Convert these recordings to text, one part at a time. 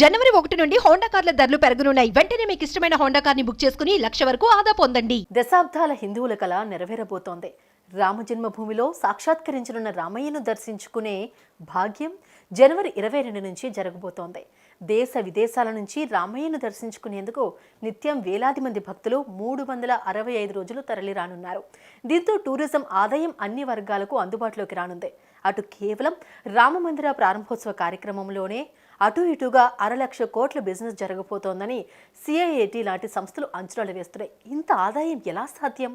జనవరి ఒకటి నుండి హోండా కార్ల ధరలు పెరగనున్నాయి. వెంటనే మీకు ఇష్టమైన హోండా కార్ని బుక్ చేసుకుని లక్ష వరకు ఆదా పొందండి. దశాబ్దాల హిందువుల కళ నెరవేరబోతోంది. రామజన్మభూమిలో సాక్షాత్కరించనున్న రామయ్యను దర్శించుకునే భాగ్యం జనవరి ఇరవై రెండు నుంచి జరగబోతోంది. దేశ విదేశాల నుంచి రామయ్యను దర్శించుకునేందుకు నిత్యం వేలాది మంది భక్తులు మూడు వందల అరవై ఐదు రోజులు తరలిరానున్నారు. దీంతో టూరిజం ఆదాయం అన్ని వర్గాలకు అందుబాటులోకి రానుంది. అటు కేవలం రామమందిర ప్రారంభోత్సవ కార్యక్రమంలోనే అటు ఇటుగా అర లక్ష కోట్ల బిజినెస్ జరగబోతోందని సిఐఏటి లాంటి సంస్థలు అంచనాలు వేస్తున్నాయి. ఇంత ఆదాయం ఎలా సాధ్యం?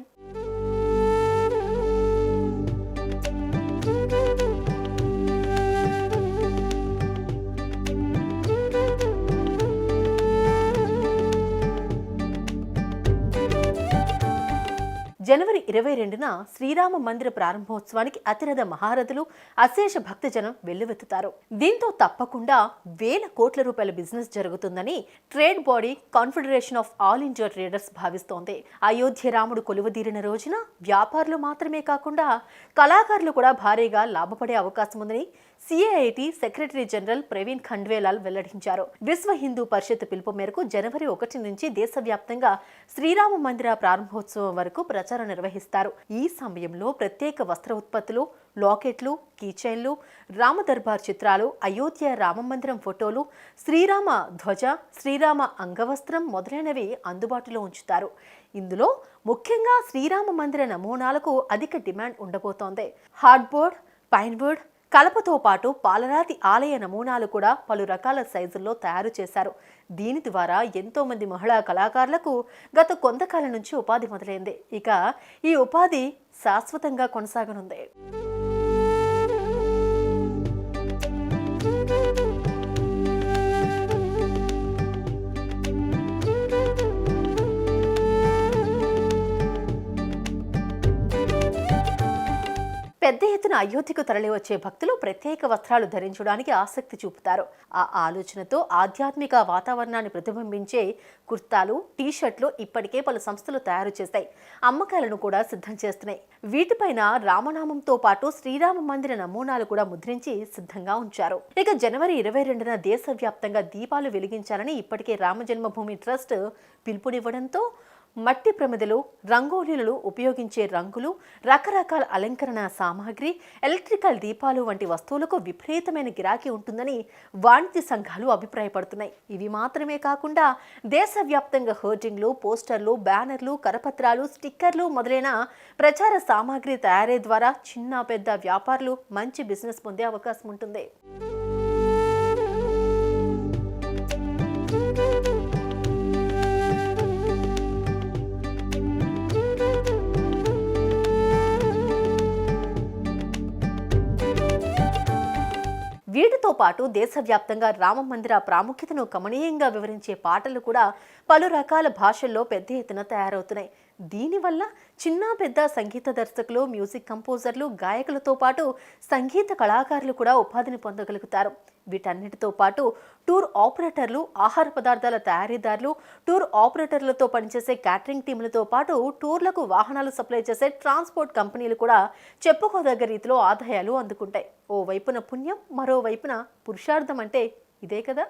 జనవరి ఇరవై రెండున శ్రీరామ మందిర ప్రారంభోత్సవానికి అతిరథ మహారథులు అశేష భక్తజనం వెల్లువెత్తుతారు. దీంతో తప్పకుండా వేల కోట్ల రూపాయల బిజినెస్ జరుగుతుందని trade body Confederation of All India Traders భావిస్తోంది. అయోధ్య రాముడు కొలువదీరిన రోజున వ్యాపారులు మాత్రమే కాకుండా కళాకారులు కూడా భారీగా లాభపడే అవకాశం ఉందని CIIT secretary general Praveen Khandelwal వెల్లడించారు. విశ్వ హిందూ పరిషత్ పిలుపు మేరకు జనవరి ఒకటి నుంచి దేశవ్యాప్తంగా శ్రీరామ మందిర ప్రారంభోత్సవం వరకు ప్రచారం నిర్వహిస్తారు. ఈ సమయంలో ప్రత్యేక వస్త్ర ఉత్పత్తులు లాకెట్లు కీచైన్లు రామదర్బార్ చిత్రాలు అయోధ్య రామ మందిరం ఫోటోలు శ్రీరామ ధ్వజ శ్రీరామ అంగవస్త్రం మొదలైనవి అందుబాటులో ఉంచుతారు. ఇందులో ముఖ్యంగా శ్రీరామ మందిర నమూనాలకు అధిక డిమాండ్ ఉండబోతోంది. హార్డ్బోర్డ్ పైన్బోర్డ్ కలపతో పాటు పాలరాతి ఆలయ నమూనాలు కూడా పలు రకాల సైజుల్లో తయారు చేశారు. దీని ద్వారా ఎంతోమంది మహిళా కళాకారులకు గత కొంతకాలం నుంచి ఉపాధి మొదలైంది. ఇక ఈ ఉపాధి శాశ్వతంగా కొనసాగనుంది. పెద్ద ఎత్తున అయోధ్యకు తరలివచ్చే భక్తులు ప్రత్యేక వస్త్రాలు ధరించడానికి ఆసక్తి చూపుతారు. ఆ ఆలోచనతో ఆధ్యాత్మిక వాతావరణాన్ని ప్రతిబింబించే కుర్తాలు టీషర్ట్లు ఇప్పటికే పలు సంస్థలు తయారు చేస్తాయి. అమ్మకాలను కూడా సిద్ధం చేస్తున్నాయి. వీటిపైన రామనామంతో పాటు శ్రీరామ మందిర నమూనాలు కూడా ముద్రించి సిద్ధంగా ఉంచారు. ఇక జనవరి ఇరవై రెండున దేశవ్యాప్తంగా దీపాలు వెలిగించాలని ఇప్పటికే రామ జన్మభూమి ట్రస్ట్ పిలుపునివ్వడంతో మట్టి ప్రమిదలు రంగోలీలలో ఉపయోగించే రంగులు రకరకాల అలంకరణ సామాగ్రి ఎలక్ట్రికల్ దీపాలు వంటి వస్తువులకు విపరీతమైన గిరాకీ ఉంటుందని వాణిజ్య సంఘాలు అభిప్రాయపడుతున్నాయి. ఇవి మాత్రమే కాకుండా దేశవ్యాప్తంగా హోర్డింగ్లు పోస్టర్లు బ్యానర్లు కరపత్రాలు స్టిక్కర్లు మొదలైన ప్రచార సామాగ్రి తయారీ ద్వారా చిన్న పెద్ద వ్యాపారులు మంచి బిజినెస్ పొందే అవకాశం ఉంటుంది. వీటితో పాటు దేశవ్యాప్తంగా రామ మందిర ప్రాముఖ్యతను గమనీయంగా వివరించే పాటలు కూడా పలు రకాల భాషల్లో పెద్ద ఎత్తున తయారవుతున్నాయి. దీనివల్ల చిన్న పెద్ద సంగీత దర్శకులు మ్యూజిక్ కంపోజర్లు గాయకులతో పాటు సంగీత కళాకారులు కూడా ఉపాధిని పొందగలుగుతారు. వీటన్నిటితో పాటు టూర్ ఆపరేటర్లు ఆహార పదార్థాల తయారీదారులు టూర్ ఆపరేటర్లతో పనిచేసే క్యాటరింగ్ టీములతో పాటు టూర్లకు వాహనాలు సప్లై చేసే ట్రాన్స్పోర్ట్ కంపెనీలు కూడా చెప్పుకోదగ్గ రీతిలో ఆదాయాలు అందుకుంటాయి. ఓ వైపున పుణ్యం మరోవైపున పురుషార్థం అంటే ఇదే కదా?